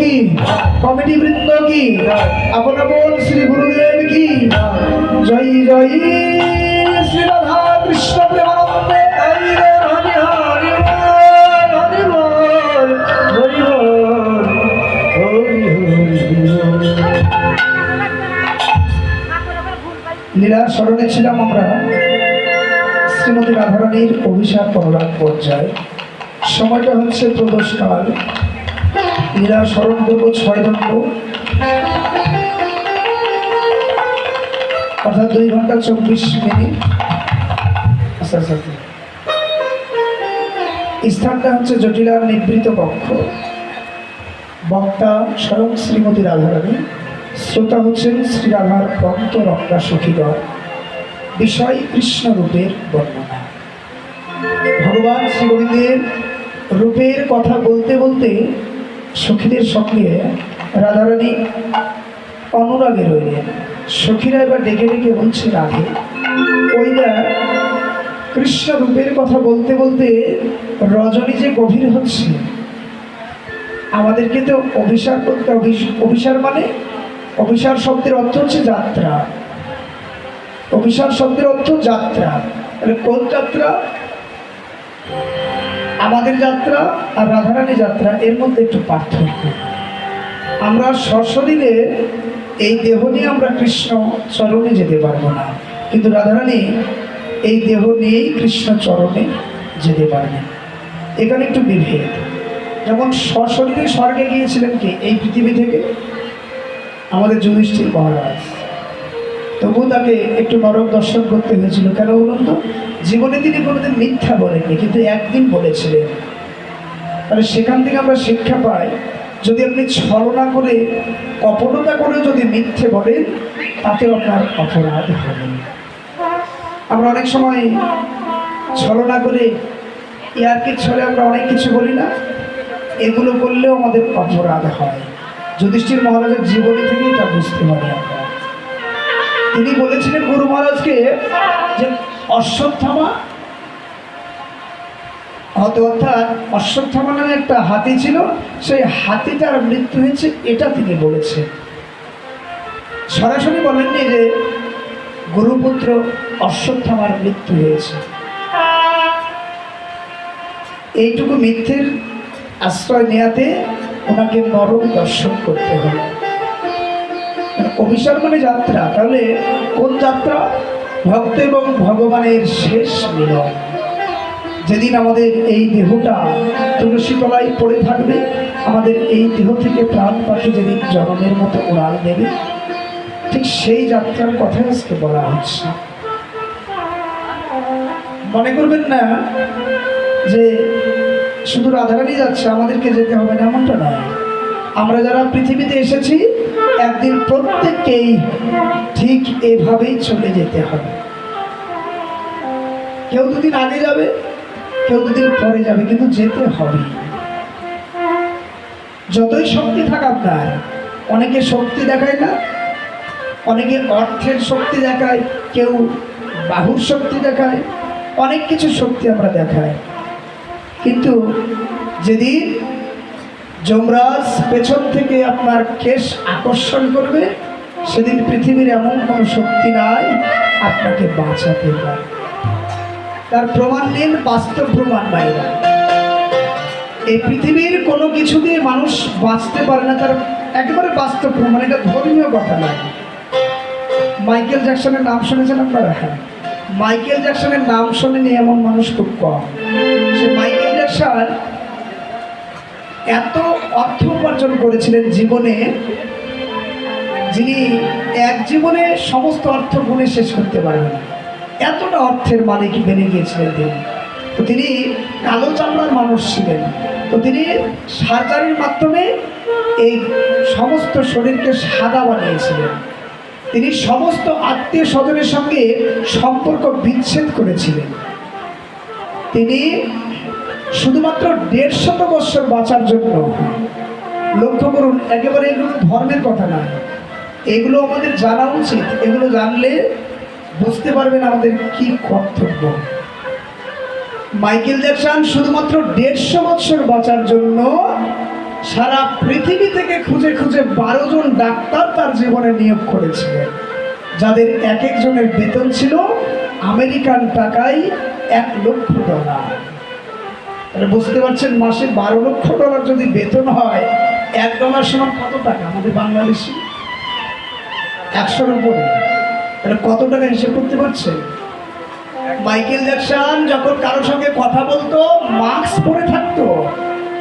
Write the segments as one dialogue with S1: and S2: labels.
S1: কি? কমিটি বৃন্দ কি? আপন আপন শ্রী গুরুদেব কি? জয় জয় শ্রী রাধা কৃষ্ণ প্রেমানন্দে লীলার স্মরণে ছিলাম আমরা। শ্রীমতী রাধারানীর অভিশাপ অনুরাগ পর্যায়ে। সময়টা হচ্ছে প্রদোষকাল লীলার স্মরণ করব ছয় দণ্ড অর্থাৎ দুই ঘণ্টা চব্বিশ মিনিট। আচ্ছা আচ্ছা আচ্ছা। স্থানটা হচ্ছে জটিলার নিবৃত কক্ষ। বক্তা স্বয়ং শ্রীমতী রাধারানী, শ্রোতা হচ্ছেন শ্রী রাধার ভক্ত রক্ষা সখীগণ বিষয় কৃষ্ণ রূপের বর্ণনা। ভগবান শ্রী রূপের কথা বলতে বলতে সখীদের সঙ্গে রাধারানী অনুরাগে রইলেন। সখীরা এবার ডেকে ডেকে বলছে, রাধে ওইটা কৃষ্ণ রূপের কথা বলতে বলতে রজনী যে গভীর হচ্ছে, আমাদেরকে তো অভিসার করতে অভিস- অভিসার মানে? অভিসার শব্দের অর্থ হচ্ছে যাত্রা। অভিসার শব্দের অর্থ যাত্রা। তাহলে কোন যাত্রা? আমাদের যাত্রা আর রাধারানী যাত্রা, এর মধ্যে একটু পার্থক্য। আমরা সশরীরে এই দেহ নিয়ে আমরা কৃষ্ণ চরণে যেতে পারব না। কিন্তু রাধারানী এই দেহ নিয়েই কৃষ্ণ চরণে যেতে পারবেন এখানে একটু বিভেদ। যেমন সশরীরে স্বর্গে গিয়েছিলেন কি? এই পৃথিবী থেকে আমাদের যুধিষ্ঠির মহারাজ। তবুও তাকে একটু নরক দর্শন করতে হয়েছিল। কেন বলুন তো? জীবনে তিনি কোনোদিন মিথ্যা বলেননি, কিন্তু একদিন বলেছিলেন। তাহলে সেখান থেকে আমরা শিক্ষা পাই, যদি আপনি ছলনা করে, কপটতা করে যদি মিথ্যে বলেন তাতে আপনার অপরাধ হবে। আমরা অনেক সময় ছলনা করে ইয়ারকে ছলে আমরা অনেক কিছু বলি না? এগুলো করলেও আমাদের অপরাধ হয়। যুধিষ্ঠির মহারাজের জীবনী থেকে এটা বুঝতে পারি আমরা। তিনি বলেছিলেন গুরু মহারাজকে যে অশ্বত্থামা হয়তো অর্থাৎ অশ্বত্থামা নামে একটা হাতি ছিল, সেই হাতিটার মৃত্যু হয়েছে, এটা তিনি বলেছেন। সরাসরি বলেননি যে গুরুপুত্র অশ্বত্থামার মৃত্যু হয়েছে। এইটুকু মিথ্যের আশ্রয় নেয়াতে ওনাকে নরক দর্শন করতে হবে। অভিসার মানে যাত্রা। তাহলে কোন যাত্রা? ভক্ত এবং ভগবানের শেষ মিলন। যেদিন আমাদের এই দেহটা তুলসী তলায় পড়ে থাকবে, আমাদের এই দেহ থেকে প্রাণ পাখি যেদিন জনমের মতো উড়াল দেবে, ঠিক সেই যাত্রার কথা আজকে বলা হচ্ছে। মনে করবেন না যে শুধু রাধারানী যাচ্ছে, আমাদেরকে যেতে হবে না, এমনটা নয়। আমরা যারা পৃথিবীতে এসেছি, একদিন প্রত্যেককেই ঠিক এভাবেই চলে যেতে হবে। কেউ দুদিন আগে যাবে, কেউ দুদিন পরে যাবে, কিন্তু যেতে হবে। যতই শক্তি থাক আপনার অনেকে শক্তি দেখায় না, অনেকে অর্থের শক্তি দেখায়, কেউ বাহুর শক্তি দেখায়, অনেক কিছু শক্তি আমরা দেখায় কিন্তু যেদিন যমরাজ পেছন থেকে আপনার কেশ আকর্ষণ করবে। সেদিন পৃথিবীর এমন কোনো শক্তি নাই, আপনাকে বাঁচাতে পারে তার প্রমাণ নিন, বাস্তব প্রমাণ বাইরে এই পৃথিবীর কোনো কিছু দিয়ে মানুষ বাঁচতে পারে না, তার একেবারে বাস্তব প্রমাণ, এটা ধর্মীয় কথা নয়। মাইকেল জ্যাকসনের নাম শুনেছেন আপনারা? হ্যাঁ। মাইকেল জ্যাকসনের নাম শোনেনি এমন মানুষ খুব কম। সে মাইকেল জ্যাকসন এত অর্থ উপার্জন করেছিলেন জীবনে, যিনি এক জীবনে সমস্ত অর্থ গুণে শেষ করতে পারবেন এতটা অর্থের মালিক বেড়ে গিয়েছিলেন তিনি। তো তিনি কালো চামড়ার মানুষ ছিলেন। তো তিনি সার্জারির মাধ্যমে এই সমস্ত শরীরকে সাদা বানিয়েছিলেন। তিনি সমস্ত আত্মীয় স্বজনের সঙ্গে সম্পর্ক বিচ্ছেদ করেছিলেন। তিনি শুধুমাত্র দেড়শত বৎসর বাঁচার জন্য লক্ষ্য করুন, একেবারে এগুলো ধর্মের কথা না। এগুলো আমাদের জানা উচিত। এগুলো জানলে বুঝতে পারবেন আমাদের কি কর্তব্য। মাইকেল জ্যাকসন শুধুমাত্র দেড়শো বৎসর বাঁচার জন্য সারা পৃথিবী থেকে খুঁজে খুঁজে বারো জন ডাক্তার তার জীবনে নিয়োগ করেছিলেন। যাদের এক একজনের বেতন ছিল আমেরিকান টাকায় এক লক্ষ ডলার। বুঝতে পারছেন মাসে বারো লক্ষ ডলার যদি বেতন হয়, এক ডলার সমান কত টাকা আমাদের বাংলাদেশি? একশোর উপরে তাহলে কত টাকা হিসেব করতে পারছে মাইকেল জ্যাকসন যখন কারোর সঙ্গে কথা বলতো, মাস্ক পরে থাকতো।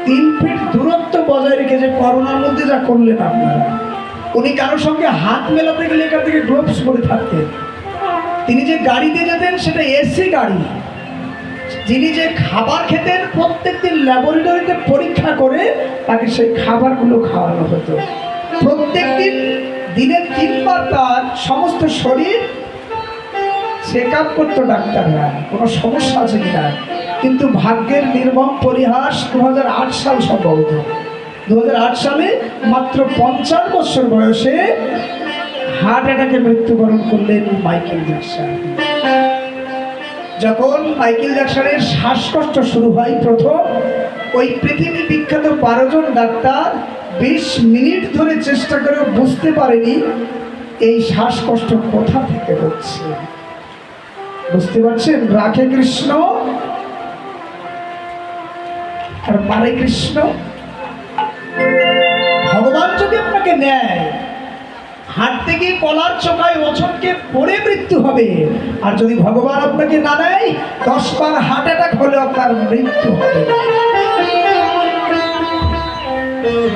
S1: তিন ফিট দূরত্ব বজায় রেখে যে করোনার মধ্যে যা করলেন আপনারা, উনি কারোর সঙ্গে হাত মেলাতে গেলে এখান থেকে গ্লোভস পরে থাকতেন। তিনি যে গাড়িতে যেতেন, সেটা এসি গাড়ি। যিনি যে খাবার খেতেন, প্রত্যেকদিন ল্যাবরেটরিতে পরীক্ষা করে তাকে সেই খাবারগুলো খাওয়ানো হতো। প্রত্যেকদিন দিনে তিনবার তার সমস্ত শরীর চেক আপ করতো ডাক্তাররা। কোনো সমস্যা আছে কিনা? কিন্তু ভাগ্যের নির্মম পরিহাস দু হাজার আট সাল সম্ভবত। দু হাজার আট সালে মাত্র পঞ্চাশ বছর বয়সে হার্ট অ্যাটাকে মৃত্যুবরণ করলেন মাইকেল জ্যাকসন। যখন মাইকেল জ্যাকসনের শ্বাসকষ্ট শুরু হয় প্রথম, ওই পৃথিবী বিখ্যাত বারোজন ডাক্তার বিশ মিনিট ধরে চেষ্টা করে বুঝতে পারেনি এই শ্বাসকষ্ট কোথা থেকে হচ্ছে। বুঝতে পারছেন? রাখে কৃষ্ণ। আর মারে কৃষ্ণ। ভগবান যদি আপনাকে নেয় হাঁটতে গিয়ে কলার চোখায় ওছনকে পড়ে মৃত্যু হবে। আর যদি ভগবান আপনাকে না দেয় দশ বার হার্ট অ্যাটাক হলে আপনার মৃত্যু হবে।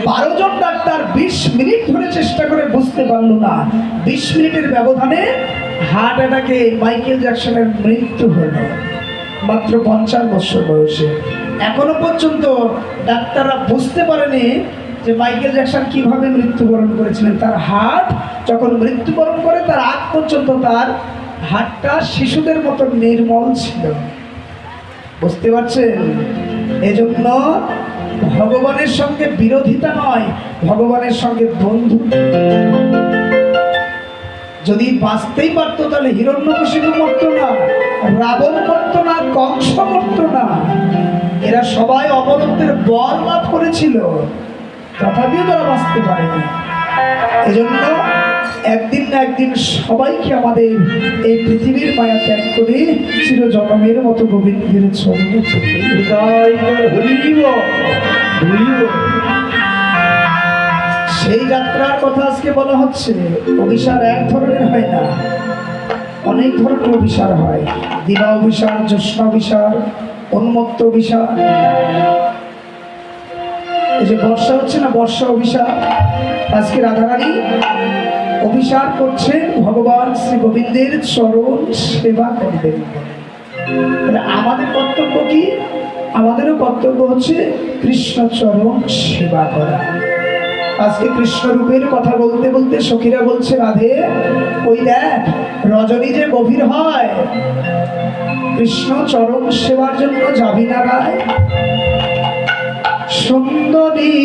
S1: বারো জন ডাক্তার বিশ মিনিট ধরে চেষ্টা করে বুঝতে পারল না। বিশ মিনিটের ব্যবধানে হার্ট অ্যাটাকে মাইকেল জ্যাকসনের মৃত্যু হলো। মাত্র পঞ্চাশ বছর বয়সে। এখনও পর্যন্ত ডাক্তাররা বুঝতে পারেনি যে মাইকেল জ্যাকসন কীভাবে মৃত্যুবরণ করেছিলেন। তার হার্ট যখন মৃত্যুবরণ করে তার আগ পর্যন্ত তার হার্টটা শিশুদের মতো নির্মল ছিল। বুঝতে পারছেন? এজন্য ভগবানের সঙ্গে বিরোধিতা নয়, ভগবানের সঙ্গে বন্ধু। যদি বাঁচতেই পারতো তাহলে হিরণ্যকশিপু মরতো না, রাবণ মরতো না, কংস মরতো না। এরা সবাই অবলম্বের বর লাভ করেছিল। তথাপিও তারা বাঁচতে পারেনি। এজন্য একদিন না একদিন সবাইকে আমাদের এই পৃথিবীর মায়া ত্যাগ করে চির জনমের মতো গোবিন্দের চরণে সেই যাত্রার কথা আজকে বলা হচ্ছে অভিশার এক ধরনের হয় না অনেক ধরনের অভিসার হয়। দিবা অভিসার জ্যোৎস্না অভিসার উন্মুক্ত অভিসার এই যে বর্ষা হচ্ছে না বর্ষা অভিসার আজকে রাধারানী অভিসার করছেন ভগবান শ্রী গোবিন্দের চরণ সেবা তাহলে আমাদের কর্তব্য কি? আমাদেরও কর্তব্য হচ্ছে কৃষ্ণ চরণ সেবা করা। আজকে কৃষ্ণ রূপের কথা বলতে বলতে সখীরা বলছে, রাধে, ওই দেখ, রজনী যে গভীর হয়, কৃষ্ণ চরণ সেবার জন্য যাবি না রায়। সুন্দরী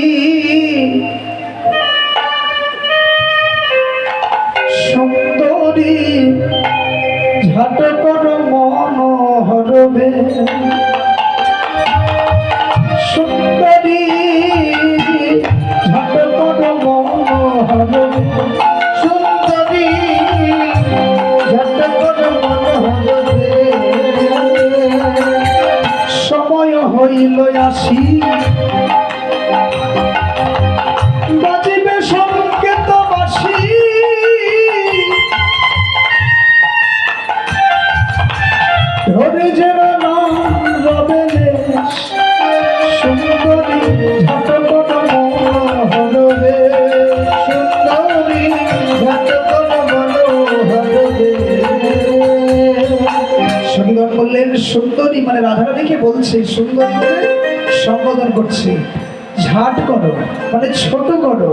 S1: ষাট করো মানে ছোট করো।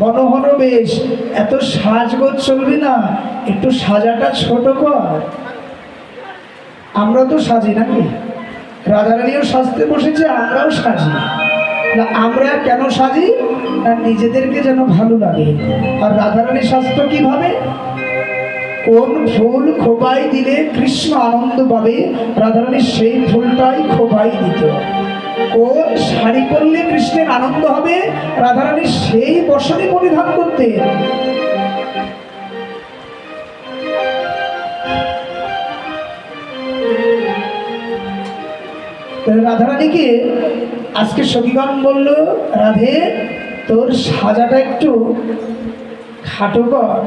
S1: মনোহর বেশ, এত সাজগোজ চলবি না, একটু সাজাটা ছোট কর। আমরা তো সাজি নাকি? রাধারানীও সাজতে বসেছে, আমরাও সাজি। না, আমরা কেন সাজি? না, নিজেদেরকে যেন ভালো লাগে। আর রাধারানী স্বাস্থ্য কীভাবে? কোন ফুল খোপাই দিলে কৃষ্ণ আনন্দ পাবে? রাধারানী সেই ফুলটাই খোপাই দিত। কোন শাড়ি পরলে কৃষ্ণের আনন্দ হবে? রাধারানী সেই বসনে পরিধান করতে। রাধারানীকে আজকে সখীগণ বলল, রাধে, তোর সাজাটা একটু খাটো কর।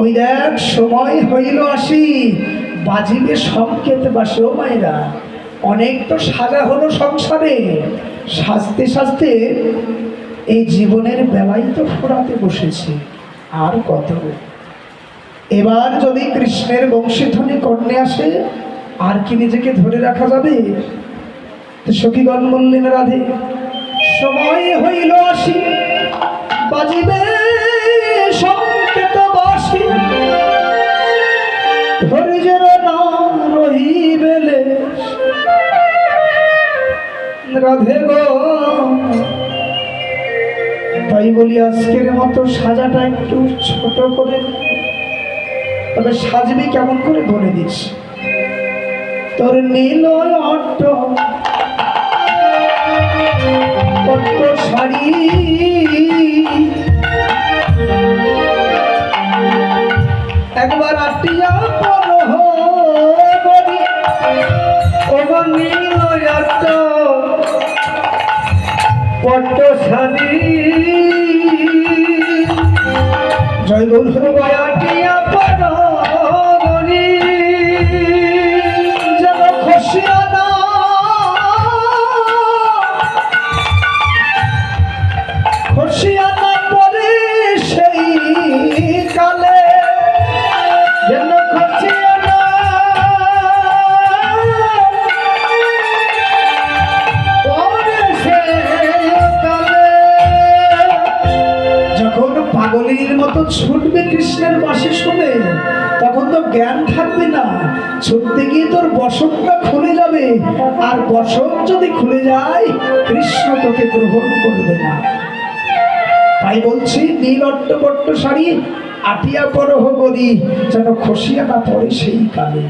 S1: ওই দেখ, সময় হইল আসি, বাজিবে সংকেত বাসে ও মায়েরা অনেক তো সাজা হলো সংসারে। সাজতে সাজতে এই জীবনের বেলায় তো ফোরাতে বসেছে, আর কত। এবার যদি কৃষ্ণের বংশীধ্বনি কর্ণে আসে, আর কি নিজেকে ধরে রাখা যাবে? সখীগণ বললেন, রাধে, সময় হইল আসি বাজিবে রাধে গো। তাই বলি, আজকের মতো সাজাটা একটু ছোট করে, তবে সাজবি কেমন করে বলে দিস? তোর নীল অট্ট পট্ট শাড়ি। একবার আটিয়া পর নীল অট্ট। পট্ট ছুটতে গিয়ে তোর বসতটা খুলে যাবে? আর বসন যদি খুলে যায়, কৃষ্ণ তোকে গ্রহণ করবে না। তাই বলছি, নীল অট্টপট্ট শাড়ি, আটিয়া পরহ বলি যেন খসিয়া না পড়ে সেই কালে।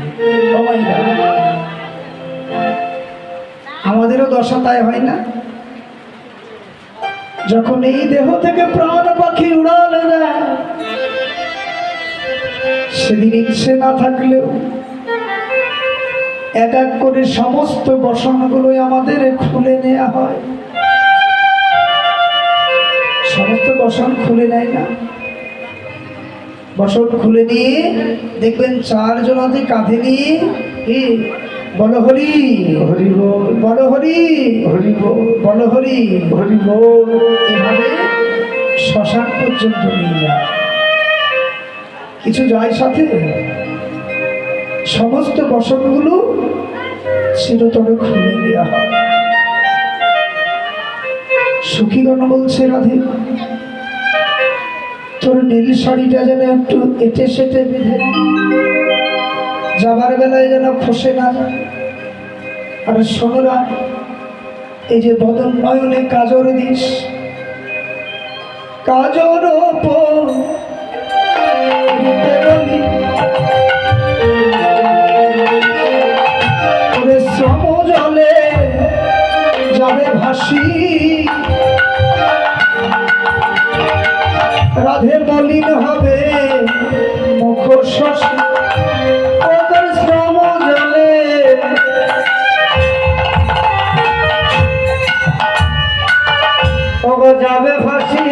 S1: আমাদেরও দশা তাই হয় না? যখন এই দেহ থেকে প্রাণ পাখি উড়ালে না, সেদিন ইচ্ছে না থাকলেও এক এক করে সমস্ত বসনগুলোই আমাদের খুলে নেওয়া হয়। সমস্ত বসন খুলে নেয় না। বসন খুলে নিয়ে দেখবেন চারজন হাতে কাঁধে নিয়ে কি? বলো হরি।
S2: হরি বল।
S1: হরি।
S2: হরি বল।
S1: হরি।
S2: হরি
S1: এভাবে শ্মশান পর্যন্ত নিয়ে যায়। কিছু যায় সাথে? সমস্ত বসনগুলো চিরতরে খুলে দেওয়া হয় সুখীগণ বলছে রাধে তোর নীল শাড়িটা যেন একটু এটে সেটে বেঁধে যাবার বেলায় যেন খসে না যায় আর শোনরা এই যে বদন নয়নে কাজর দিস কাজর ওপর জলে যাবে ভাসি। রাধে মলিন হবে মুখ শশী ওদের শ্রম যাবে ফাঁসি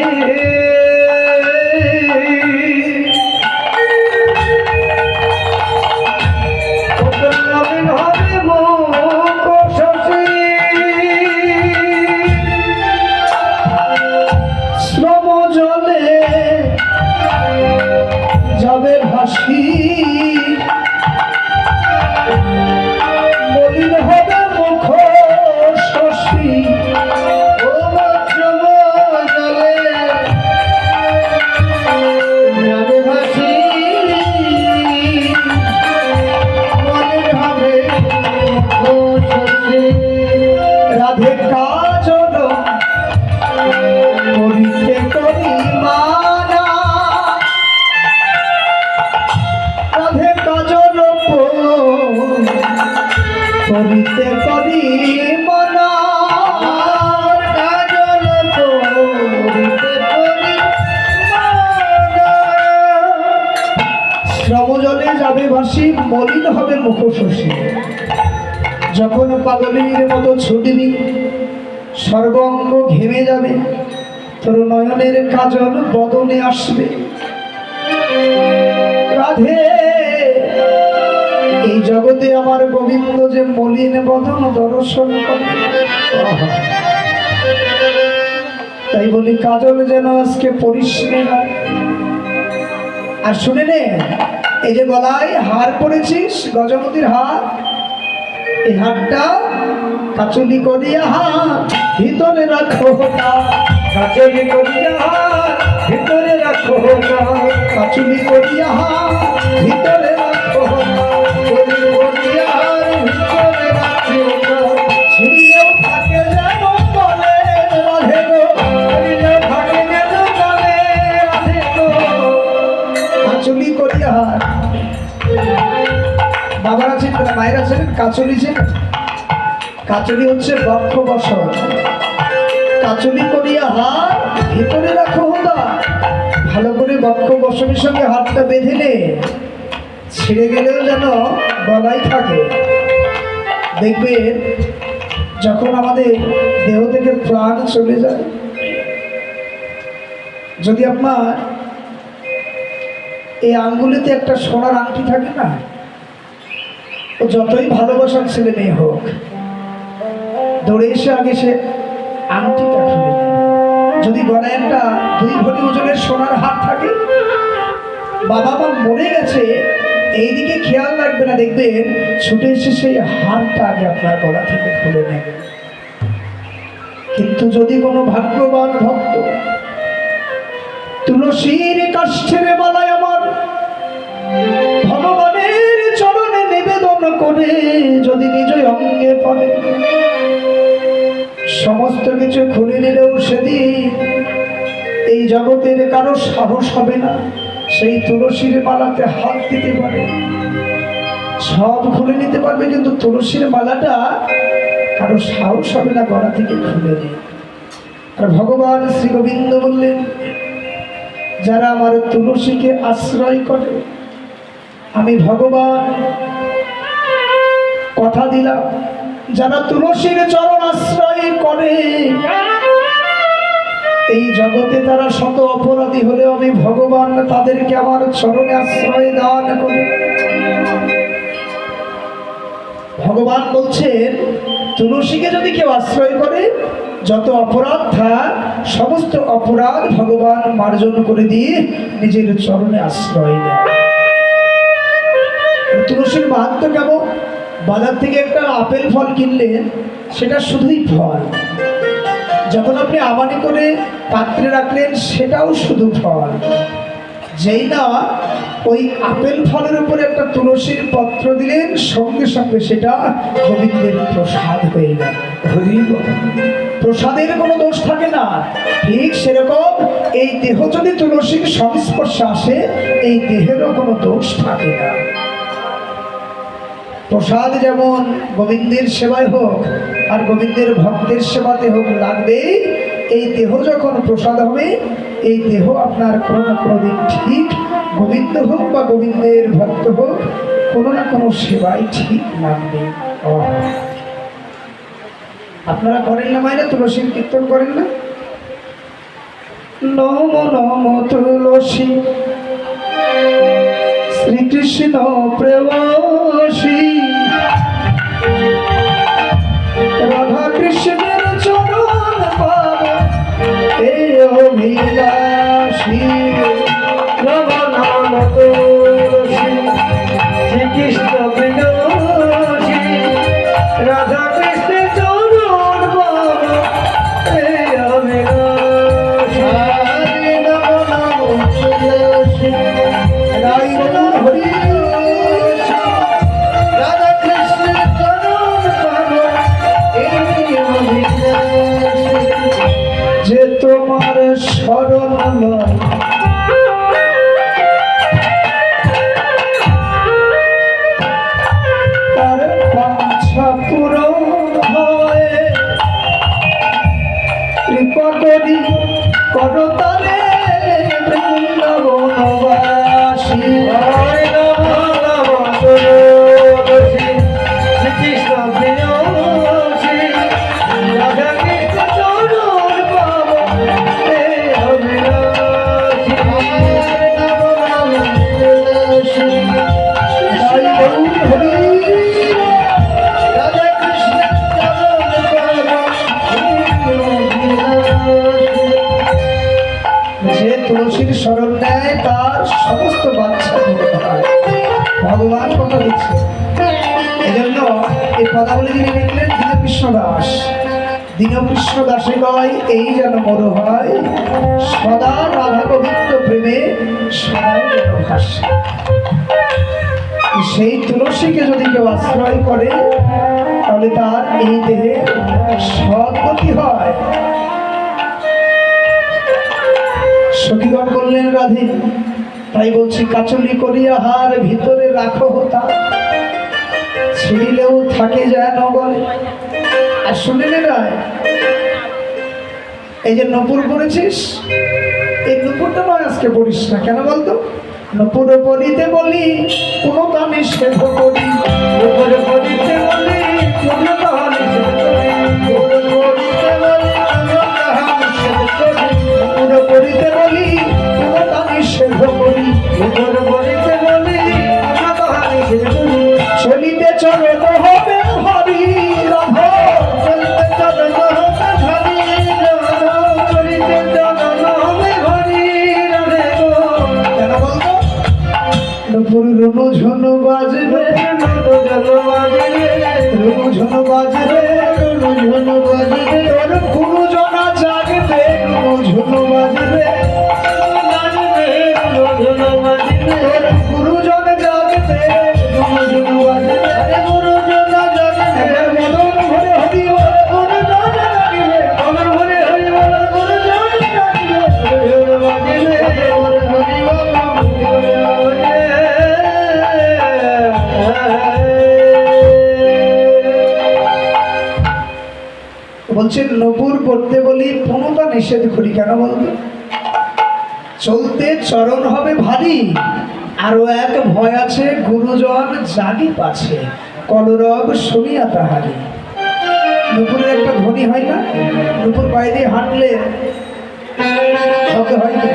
S1: অন্তে করি মন কাজল করিতে করি শ্রমজলে যাবে ভাসি, মলিন হবে মুখশশী যখন পাগলির মতো ছুটবি সর্বঙ্গ ঘেমে যাবে, তোর নয়নের কাজল বদনে আসবে। জগতে আমার গোবিন্দ যে মলিন বদন দর্শন। তাই বলি, কাজল যেন আজকে পরিষ্কার আর শুনে নে, এই যে গলায় হার পরেছিস, গজপতির হার, এই হারটা কাচুলি করিয়া হাত ভিতরে রাখো না
S2: কাজলি করিয়া হাত ভিতরে রাখো
S1: কাচুলি করিয়া হাত ভিতরে রাখো বাবার আছেন মায়ের আছেন? কাচুলি ছিল কাচুলি হচ্ছে বক্ষ বসন। কাচুলি করিয়া হাত ভিতরে রাখো হোদা। ভালো করে বক্ষ বসনের সঙ্গে হাতটা বেঁধে নে। ছিঁড়ে গেলেও যেন গলায় থাকে। দেখবে যখন আমাদের দেহ থেকে প্রাণ চলে যায়। যদি আপনার এই আঙ্গুলিতে একটা সোনার আংটি থাকে না, ও যতই ভালোবাসার ছেলে মেয়ে হোক, দৌড়ে এসে আগে সে আংটিটা খুলে যদি গলায় একটা দুই ভরি ওজনের সোনার হাত থাকে, বাবা মা মরে গেছে এইদিকে খেয়াল রাখবে না, দেখবেন ছুটে এসে সেই হারটা আগে আপনার গলা থেকে খুলে নেবে কিন্তু যদি কোনো ভাগ্যবান ভক্ত তুলসীর কাষ্ঠের মালায় আমার ভগবানের চরণে নিবেদন করে যদি নিজ অঙ্গে পড়ে, সমস্ত কিছু খুলে নিলেও সেদিন এই জগতের কারও সাহস হবে না। সেই তুলসীর মালাতে হাত দিতে পারে। সব খুলে নিতে পারবে, কিন্তু তুলসীর মালাটা কারও সাহস হবে না গলা থেকে খুলে নিয়ে। আর ভগবান শ্রী গোবিন্দ বললেন, যারা আমার তুলসীকে আশ্রয় করে, আমি ভগবান, কথা দিলাম। যারা তুলসীর চরণ আশ্রয় করে এই জগতে তারা শত অপরাধী হলেও আমি ভগবান তাদেরকে আমার চরণে আশ্রয় দান করি। ভগবান বলছেন, তুলসীকে যদি কেউ আশ্রয় করে, যত অপরাধ থাক, সমস্ত অপরাধ ভগবান মার্জন করে দিয়ে নিজের চরণে আশ্রয় দেয় তুলসীর মাহাত্ম কেমন বাজার থেকে একটা আপেল ফল কিনলেন, সেটা শুধুই ফল। যখন আপনি আমানি করে পাত্রে রাখলেন, সেটাও শুধু ফল। যেই না, ওই আপেল ফলের উপরে একটা তুলসীর পত্র দিলেন, সঙ্গে সঙ্গে সেটা গোবিন্দের প্রসাদ হয়ে গেল। প্রসাদের কোনো দোষ থাকে না। ঠিক সেরকম এই দেহ যদি তুলসীর সংস্পর্শে আসে, এই দেহেরও কোনো দোষ থাকে না। প্রসাদ যেমন গোবিন্দের সেবায় হোক আর গোবিন্দের ভক্তের সেবাতে হোক লাগবে এই দেহ যখন প্রসাদ হবে, এই দেহ আপনার কোনো না কোনো দিন ঠিক গোবিন্দ হোক বা গোবিন্দের ভক্ত হোক, কোনো না কোনো সেবাই ঠিক লাগবে। আপনারা করেন না মাইনা তুলসীর কীর্তন করেন না? নম নম, তুলসী। শ্রীকৃষ্ণ প্রেমসী দীনকৃষ্ণ দাসে কয় এই যেন মর হয় সদা রাধা গোবিন্দ প্রেমে ভাসে। সেই তুলসীকে যদি কেউ আশ্রয় করে, তাহলে তার এই দেহে সদ্গতি হয়। সখীগণ বললেন, রাধে, তাই বলছি, কাচলি করিয়া হার ভিতরে রাখো হতা ছিঁড়িলেও থাকে যায় নগরে আর শুনে নে এই যে নপুর পড়েছিস? এই নপুরটা নয় আজকে পড়িস না। কেন বলতো? নপুর পড়িতে বলি, কোনো কামে সেভ করি 中国国安支队 বলছেন নবুর পড়তে বলি পুনটা নিষেধ করি, কেন বলতো? চলতে চরণ হবে ভারী, আরও এক ভয় আছে গুরুজন জাগি পাছে কলরব শুনিয়া তাহারি। নুপুরের একটা ধ্বনি হয় না? নুপুর দিয়ে হাঁটলে হয় কি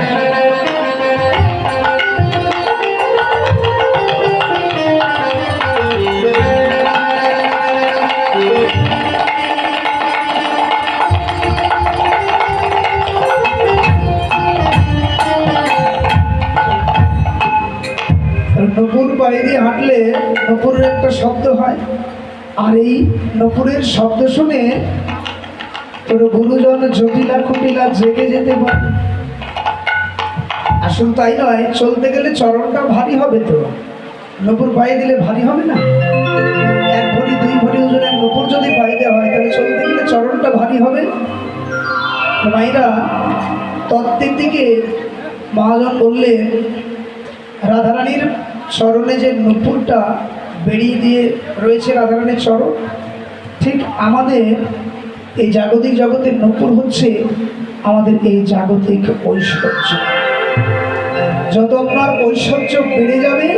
S1: দিয়ে নপুরের একটা শব্দ হয়। আর এই নপুরের শব্দ শুনে তোর গুরুজন জটিলা খুটিলা জেগে যেতে পারে। আসল তাই নয়, চলতে গেলে চরণটা ভারী হবে তো। নপুর পায়ে দিলে ভারী হবে না? এক ভরি, দুই ভরি ওজনের নপুর যদি পায়ে দেওয়া হয়, তাহলে চলতে গেলে চরণটা ভারী হবে। মায়েরা তত্ত্বের দিকে মহাজন বললেন, রাধারানীর চরণে যে নুপুরটা বেরিয়ে দিয়ে রয়েছে রাধারানীর চরণ, ঠিক আমাদের এই জাগতিক জগতের নুপুর হচ্ছে আমাদের এই জাগতিক ঐশ্বর্য। যত আপনার ঐশ্বর্য বেড়ে যাবে,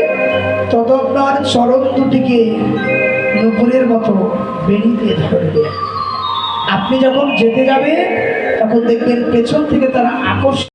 S1: তত আপনার চরণ দুটিকে নুপুরের মতো বেরিয়ে দিয়ে ধরবে। আপনি যখন যেতে যাবে তখন দেখবেন পেছন থেকে তারা আকর্ষণ